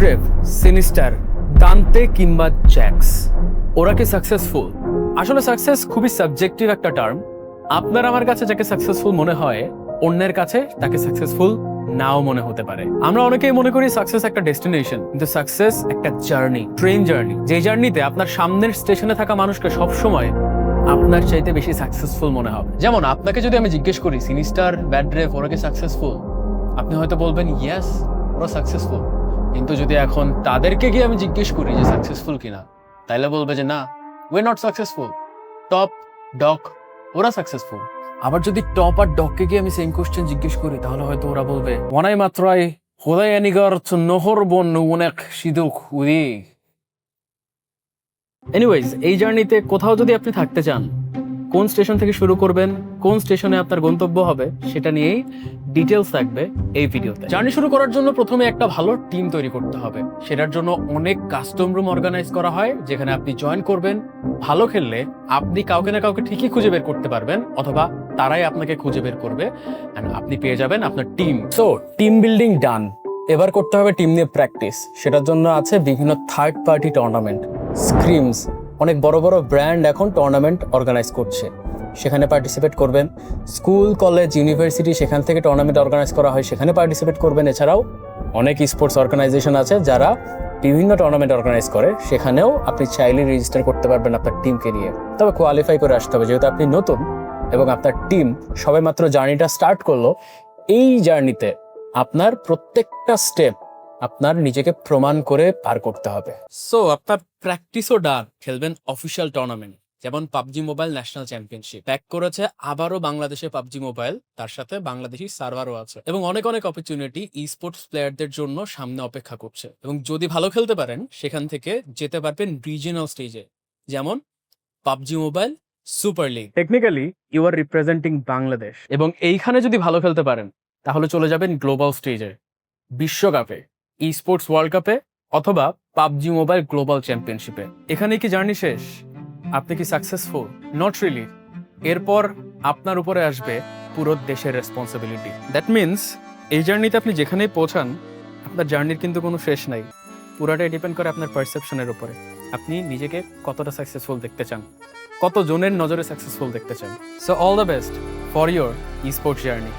ব্যাডরেভ sinister দান্তে কিংবা Jacks ওরা কি সাকসেসফুল আসলে সাকসেস খুবই সাবজেক্টিভ একটা টার্ম আপনার আমার কাছে যাকে সাকসেসফুল মনে হয়, অন্যের কাছে তাকে সাকসেসফুল নাও মনে হতে পারে। আমরা অনেকেই মনে করি সাকসেস একটা ডেস্টিনেশন কিন্তু সাকসেস একটা জার্নি ট্রেন জার্নি যে জার্নিতে আপনার সামনের স্টেশনে থাকা মানুষকে সবসময় আপনার চাইতে বেশি সাকসেসফুল মনে হবে। যেমন আপনাকে যদি আমি জিজ্ঞেস করি সিনিস্টার ব্যাড্রেভ ওরা কি সাকসেসফুল আপনি হয়তো বলবেন ইয়েস ওরা সাকসেসফুল কিন্তু যদি এখন তাদেরকে গিয়ে আমি জিজ্ঞেস করি যে সাকসেসফুল কিনা, তাইলে বলবে যে না way not successful top dog ওরা সাকসেসফুল আবার যদি টপ আর ডককে গিয়ে আমি সেম কোশ্চেন জিজ্ঞেস করি, তাহলে হয়তো ওরা বলবে, ওনাই মাত্রাই, হোদাই এনিগার নহর বন অনেক সিদুক উদি এনিওয়েজ এই জার্নিতে কোথাও যদি আপনি থাকতে চান কোন স্টেশন থেকে শুরু করবেন, কোন স্টেশনে আপনার গন্তব্য হবে, সেটা নিয়েই ডিটেলস থাকবে এই ভিডিওতে। জার্নি শুরু করার জন্য প্রথমে একটা ভালো টিম তৈরি করতে হবে। সেটার জন্য অনেক কাস্টম রুম অর্গানাইজ করা হয়, যেখানে আপনি জয়েন করবেন। ভালো খেললে আপনি কাউকে না কাউকে ঠিকই খুঁজে বের করতে পারবেন, অথবা তারাই আপনাকে খুঁজে বের করবে আপনি পেয়ে যাবেন আপনার team so team building done এবার করতে হবে টিম নিয়ে প্র্যাকটিস সেটার জন্য আছে বিভিন্ন থার্ড পার্টি টুর্নামেন্ট স্ক্রিমস অনেক বড় বড় ব্র্যান্ড এখন টুর্নামেন্ট অর্গানাইজ করছে। সেখানে পার্টিসিপেট করবেন। স্কুল কলেজ ইউনিভার্সিটি সেখান থেকে টুর্নামেন্ট অর্গানাইজ করা হয়, সেখানে পার্টিসিপেট করবেন। এছাড়াও অনেক স্পোর্টস অর্গানাইজেশন আছে যারা বিভিন্ন টুর্নামেন্ট অর্গানাইজ করে। সেখানেও আপনি চাইলে রেজিস্টার করতে পারবেন আপনার টিমকে নিয়ে। তবে কোয়ালিফাই করে আসতে হবে। যেহেতু আপনি নতুন এবং আপনার টিম সবে মাত্র জার্নিটা স্টার্ট করল, এই জার্নিতে আপনার প্রত্যেকটা স্টেপ আপনার নিজেকে প্রমাণ করে পার করতে হবে। সো আপনার প্র্যাকটিসও ডান। খেলবেন অফিসিয়াল টুর্নামেন্ট যেমন PUBG mobile national championship pack করেছে আবারও বাংলাদেশে পাবজি মোবাইল তার সাথে বাংলাদেশি সার্ভারও আছে। এবং অনেক অনেক অপরচুনিটি ই স্পোর্টস প্লেয়ারদের জন্য সামনে অপেক্ষা করছে। এবং যদি ভালো খেলতে পারেন সেখান থেকে যেতে পারবেন রিজিনাল স্টেজে যেমন PUBG mobile super league technically you are representing Bangladesh এবং এইখানে যদি ভালো খেলতে পারেন তাহলে চলে যাবেন গ্লোবাল স্টেজে বিশ্বকাপে। ই স্পোর্টস ওয়ার্ল্ড কাপে অথবা পাবজি মোবাইল গ্লোবাল চ্যাম্পিয়নশিপে এখানে কি জার্নি শেষ? আপনি কি সাকসেসফুল নট রিলি এরপর আপনার উপরে আসবে পুরো দেশের রেসপন্সিবিলিটি দ্যাট মিন্স এই জার্নিতে আপনি যেখানেই পৌঁছান, আপনার জার্নির কিন্তু কোনো শেষ নাই। পুরাটাই ডিপেন্ড করে আপনার পারসেপশনের উপরে। আপনি নিজেকে কতটা সাকসেসফুল দেখতে চান? কত জনের নজরে সাকসেসফুল দেখতে চান? So all the best for your esports journey